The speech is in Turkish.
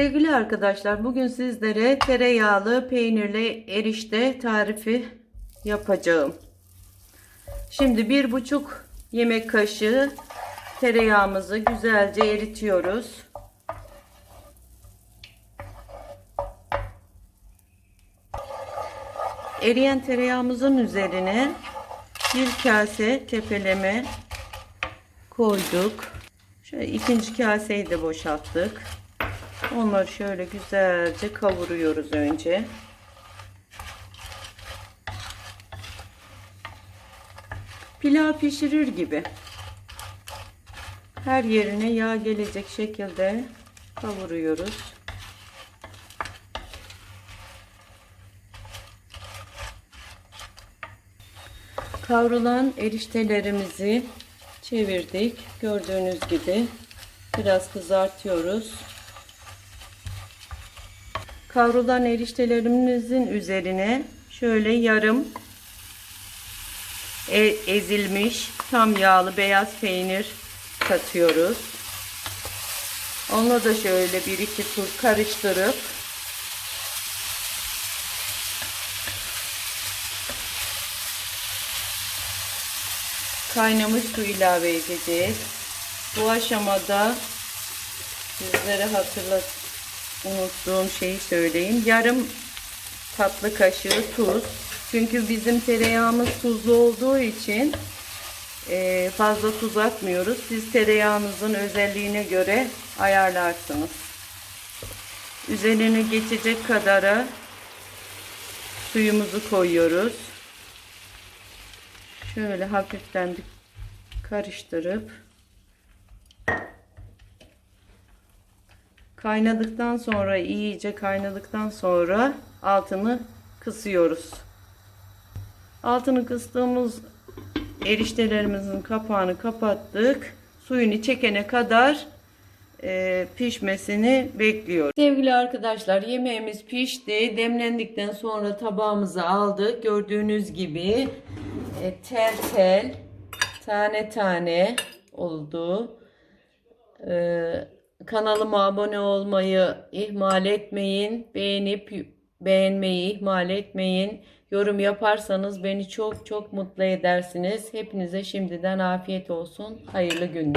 Sevgili arkadaşlar bugün sizlere tereyağlı peynirli erişte tarifi yapacağım. Şimdi bir buçuk yemek kaşığı tereyağımızı güzelce eritiyoruz. Eriyen tereyağımızın üzerine bir kase tepeleme koyduk. Şöyle ikinci kaseyi de boşalttık. Onları şöyle güzelce kavuruyoruz önce. Pilav pişirir gibi. Her yerine yağ gelecek şekilde kavuruyoruz. Kavrulan eriştelerimizi çevirdik. Gördüğünüz gibi biraz kızartıyoruz. Kavrulan eriştelerimizin üzerine şöyle yarım e ezilmiş tam yağlı beyaz peynir katıyoruz. Onunla da şöyle bir iki tur karıştırıp kaynamış su ilave edeceğiz. Bu aşamada sizlere hatırlat unuttuğum şeyi söyleyeyim. Yarım tatlı kaşığı tuz. Çünkü bizim tereyağımız tuzlu olduğu için e, fazla tuz atmıyoruz. Siz tereyağınızın özelliğine göre ayarlarsınız. Üzerine geçecek kadara suyumuzu koyuyoruz. Şöyle hafiften karıştırıp kaynadıktan sonra iyice kaynadıktan sonra altını kısıyoruz. Altını kıstığımız eriştelerimizin kapağını kapattık. Suyunu çekene kadar e, pişmesini bekliyoruz. Sevgili arkadaşlar yemeğimiz pişti. Demlendikten sonra tabağımıza aldık. Gördüğünüz gibi e, tel tel tane tane oldu. Ee, kanalıma abone olmayı ihmal etmeyin. Beğenip beğenmeyi ihmal etmeyin. Yorum yaparsanız beni çok çok mutlu edersiniz. Hepinize şimdiden afiyet olsun. Hayırlı günler.